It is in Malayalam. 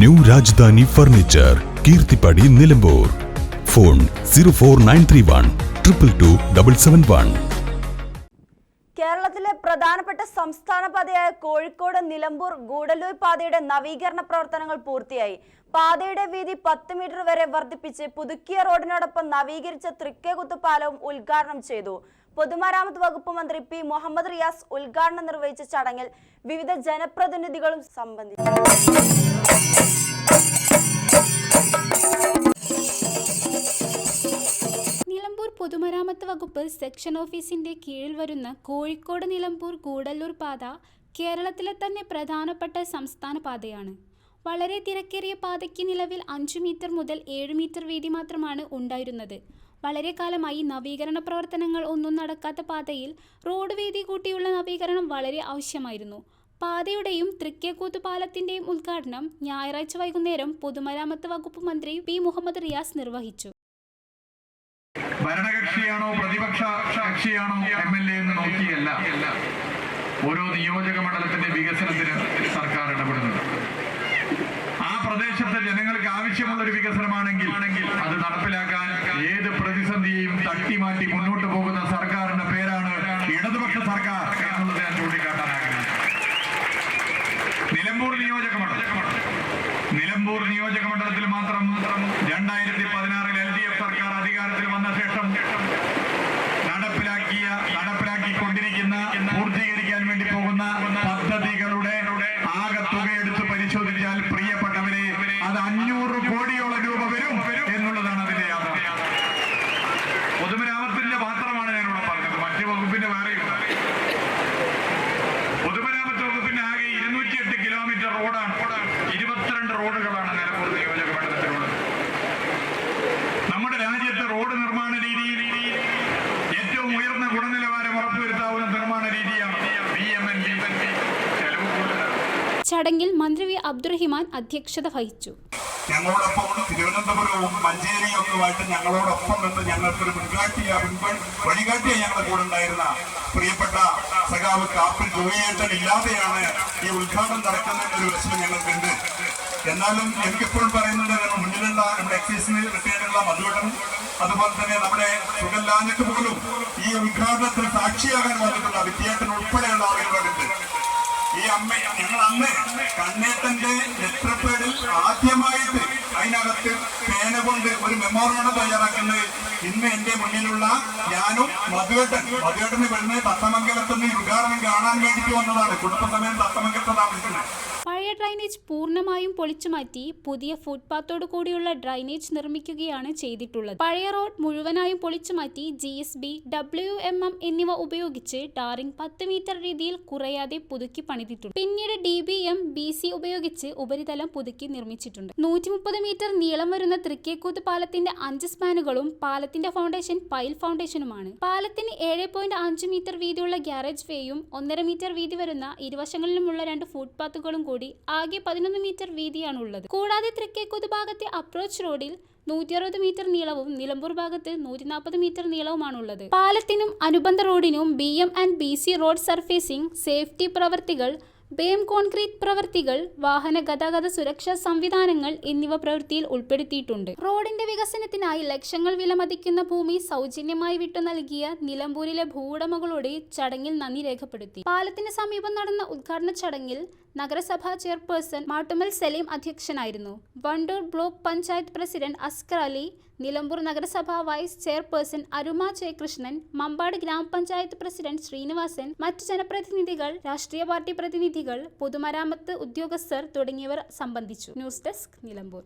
New Rajadhani furniture Keerthippadi Nilambur. Phone zero four nine three one triple two double seven one. കേരളത്തിലെ പ്രധാനപ്പെട്ട സംസ്ഥാന പാതയായ കോഴിക്കോട് നിലമ്പൂർ ഗൂഡല്ലൂർ പാതയുടെ നവീകരണ പ്രവർത്തനങ്ങൾ പൂർത്തിയായി. പാതയുടെ വീതി പത്ത് മീറ്റർ വരെ വർദ്ധിപ്പിച്ച് പുതുക്കിയ റോഡിനോടൊപ്പം നവീകരിച്ച തൃക്കേകുത്ത് പാലവും ഉദ്ഘാടനം ചെയ്തു. പൊതുമരാമത്ത് വകുപ്പ് മന്ത്രി പി. മുഹമ്മദ് റിയാസ് ഉദ്ഘാടനം നിർവഹിച്ച ചടങ്ങിൽ വിവിധ ജനപ്രതിനിധികളും സംബന്ധിച്ചു. പൊതുമരാമത്ത് വകുപ്പ് സെക്ഷൻ ഓഫീസിന്റെ കീഴിൽ വരുന്ന കോഴിക്കോട് നിലമ്പൂർ കൂടല്ലൂർ പാത കേരളത്തിലെ തന്നെ പ്രധാനപ്പെട്ട സംസ്ഥാന പാതയാണ്. വളരെ തിരക്കേറിയ പാതയ്ക്ക് നിലവിൽ അഞ്ചു മീറ്റർ മുതൽ ഏഴ് മീറ്റർ വീതി മാത്രമാണ് ഉണ്ടായിരുന്നത്. വളരെ കാലമായി നവീകരണ പ്രവർത്തനങ്ങൾ ഒന്നും നടക്കാത്ത പാതയിൽ റോഡ് വീതി കൂട്ടിയുള്ള നവീകരണം വളരെ ആവശ്യമായിരുന്നു. പാതയുടെയും തൃക്കേക്കൂത്ത് പാലത്തിന്റെയും ഉദ്ഘാടനം ഞായറാഴ്ച വൈകുന്നേരം പൊതുമരാമത്ത് വകുപ്പ് മന്ത്രി പി മുഹമ്മദ് റിയാസ് നിർവഹിച്ചു. ഭരണകക്ഷിയാണോ പ്രതിപക്ഷ കക്ഷിയാണോ എം എൽ എ എന്ന് നോക്കിയല്ല. ഓരോ നിയോജക മണ്ഡലത്തിന്റെ വികസനത്തിന് സർക്കാർ ഇടപെടുന്നത് ആ പ്രദേശത്തെ ജനങ്ങൾക്ക് ആവശ്യമുള്ള ഒരു വികസനമാണെങ്കിൽ അത് നടപ്പിലാക്കാൻ ഏത് പ്രതിസന്ധിയെയും തട്ടിമാറ്റി മുന്നോട്ട് പോകുന്ന സർക്കാരിന്റെ പേരാണ് ഇടതുപക്ഷ സർക്കാർ എന്നുള്ളത് ഞാൻ ചൂണ്ടിക്കാട്ടാൻ നിലമ്പൂർ നിയോജക മണ്ഡലം. നിലമ്പൂർ നിയോജക മണ്ഡലത്തിൽ മാത്രം രണ്ടായിരത്തി പതിനാറിൽ എൽ ഡി എഫ് സർക്കാർ അധികാരത്തിൽ വന്ന ശേഷം നടപ്പിലാക്കിയ നടപ്പിലാക്കിക്കൊണ്ടിരിക്കുന്ന പൂർത്തീകരിക്കാൻ വേണ്ടി പോകുന്ന പദ്ധതികളുടെ ആകെ തുക എടുത്ത് പരിശോധിച്ചാൽ പ്രിയപ്പെട്ടവരെ അത് അഞ്ഞൂറ് കോടിയോളം രൂപ വരും. റോഡുകളാണ് നിലമ്പൂർ നിയോജക മണ്ഡലത്തിലുള്ളത്. നമ്മുടെ രാജ്യത്തെ റോഡ് നിർമ്മാണ രീതിയിൽ ഏറ്റവും ഉയർന്ന ഗുണനിലവാരം ഉറപ്പുവരുത്താവുന്ന നിർമ്മാണ രീതിയാണ് ബി എം എൻ ചെലവ് കൂടുതലാണ്. ചടങ്ങിൽ മന്ത്രി വി അബ്ദുറഹിമാൻ അധ്യക്ഷത വഹിച്ചു. ഞങ്ങളോടൊപ്പം തിരുവനന്തപുരവും മഞ്ചേരിയും ഞങ്ങളോടൊപ്പം എന്ന് ഞങ്ങൾക്കൊരു മുൻകാട്ടിയ മുൻപ് വഴികാട്ടിയ ഞങ്ങളുടെ കൂടെ ഉണ്ടായിരുന്ന പ്രിയപ്പെട്ട സഖാവ് കാപ്പിൽ ജോയിയേട്ടൻ ഇല്ലാതെയാണ് ഈ ഉദ്ഘാടനം നടക്കുന്നതിന്റെ ഒരു വിഷമം ഞങ്ങൾക്കുണ്ട്. എന്നാലും എനിക്കെപ്പോഴും പറയുന്നത് നമ്മുടെ മുന്നിലുള്ള നമ്മുടെ എക്സൈസിന് റിട്ടയർഡുള്ള മധുവട്ടം അതുപോലെ തന്നെ നമ്മുടെ സുഗല്ലാഞ്ഞിട്ട് പോലും ഈ ഉദ്ഘാടനത്തിന് സാക്ഷിയാകാൻ വന്നിട്ടുള്ള വിദ്യാർത്ഥികൾ ഉൾപ്പെടെയുള്ള ആളുകളുണ്ട്. ഈ അമ്മ ഞങ്ങൾ അന്ന് കണ്ണേട്ടന്റെ ലെറ്റർപേഡിൽ ആദ്യമായിട്ട് അതിനകത്ത് പേന കൊണ്ട് ഒരു മെമ്മോറാണ് തയ്യാറാക്കുന്നത് ഇന്ന് എന്റെ മുന്നിലുള്ള ഞാനും മധുവേട്ടൻ. മധുവേട്ടന് വരുന്നത് തത്തമംഗലത്ത് ഉദ്ഘാടനം കാണാൻ വേണ്ടിയിട്ട് വന്നതാണ്. കുടുംബസമയം തത്തമംഗലത്ത് താമസിക്കുന്നത്. ഡ്രൈനേജ് പൂർണമായും പൊളിച്ചുമാറ്റി പുതിയ ഫുട്പാത്തോടു കൂടിയുള്ള ഡ്രൈനേജ് നിർമ്മിക്കുകയാണ് ചെയ്തിട്ടുള്ളത്. പഴയ റോഡ് മുഴുവനായും പൊളിച്ചുമാറ്റി G S B W M M എന്നിവ ഉപയോഗിച്ച് ടാറിംഗ് പത്ത് മീറ്റർ രീതിയിൽ കുറയാതെ പുതുക്കി പണിതിട്ടുണ്ട്. പിന്നീട് D B M B C ഉപയോഗിച്ച് ഉപരിതലം പുതുക്കി നിർമ്മിച്ചിട്ടുണ്ട്. നൂറ്റി മുപ്പത് മീറ്റർ നീളം വരുന്ന തൃക്കേക്കൂത്ത് പാലത്തിന്റെ അഞ്ച് സ്പാനുകളും പാലത്തിന്റെ ഫൗണ്ടേഷൻ പൈൽ ഫൗണ്ടേഷനുമാണ്. പാലത്തിന് ഏഴ് പോയിന്റ് അഞ്ച് മീറ്റർ വീതിയുള്ള ഗ്യാരേജ് വേയും ഒന്നര മീറ്റർ വീതി വരുന്ന ഇരുവശങ്ങളിലുമുള്ള രണ്ട് ഫുട്പാത്തുകളും കൂടി ആകെ പതിനൊന്ന് മീറ്റർ വീതിയാണുള്ളത്. കൂടാതെ തൃക്കേക്കൂത്ത് ഭാഗത്തെ അപ്രോച്ച് റോഡിൽ നൂറ്റി അറുപത് മീറ്റർ നീളവും നിലമ്പൂർ ഭാഗത്ത് നൂറ്റി നാൽപ്പത് മീറ്റർ നീളവുമാണുള്ളത്. പാലത്തിനും അനുബന്ധ റോഡിനും B M and B C road surfacing safety പ്രവർത്തികൾ ബേം കോൺക്രീറ്റ് പ്രവൃത്തികൾ വാഹന ഗതാഗത സുരക്ഷാ സംവിധാനങ്ങൾ എന്നിവ പ്രവൃത്തിയിൽ ഉൾപ്പെടുത്തിയിട്ടുണ്ട്. റോഡിന്റെ വികസനത്തിനായി ലക്ഷങ്ങൾ വിലമതിക്കുന്ന ഭൂമി സൗജന്യമായി വിട്ടു നൽകിയ നിലമ്പൂരിലെ ഭൂവുടമകളോട് ചടങ്ങിൽ നന്ദി രേഖപ്പെടുത്തി. പാലത്തിന് സമീപം നടന്ന ഉദ്ഘാടന ചടങ്ങിൽ നഗരസഭാ ചെയർപേഴ്സൺ മാട്ടുമൽ സലീം അധ്യക്ഷനായിരുന്നു. വണ്ടൂർ ബ്ലോക്ക് പഞ്ചായത്ത് പ്രസിഡന്റ് അസ്കർ അലി നിലമ്പൂർ നഗരസഭാ വൈസ് ചെയർപേഴ്സൺ അരുമ ജയകൃഷ്ണൻ മമ്പാട് ഗ്രാമപഞ്ചായത്ത് പ്രസിഡന്റ് ശ്രീനിവാസൻ മറ്റ് ജനപ്രതിനിധികൾ രാഷ്ട്രീയ പാർട്ടി പ്രതിനിധികൾ പൊതുമരാമത്ത് ഉദ്യോഗസ്ഥർ തുടങ്ങിയവർ സംബന്ധിച്ചു. News desk Nilambur.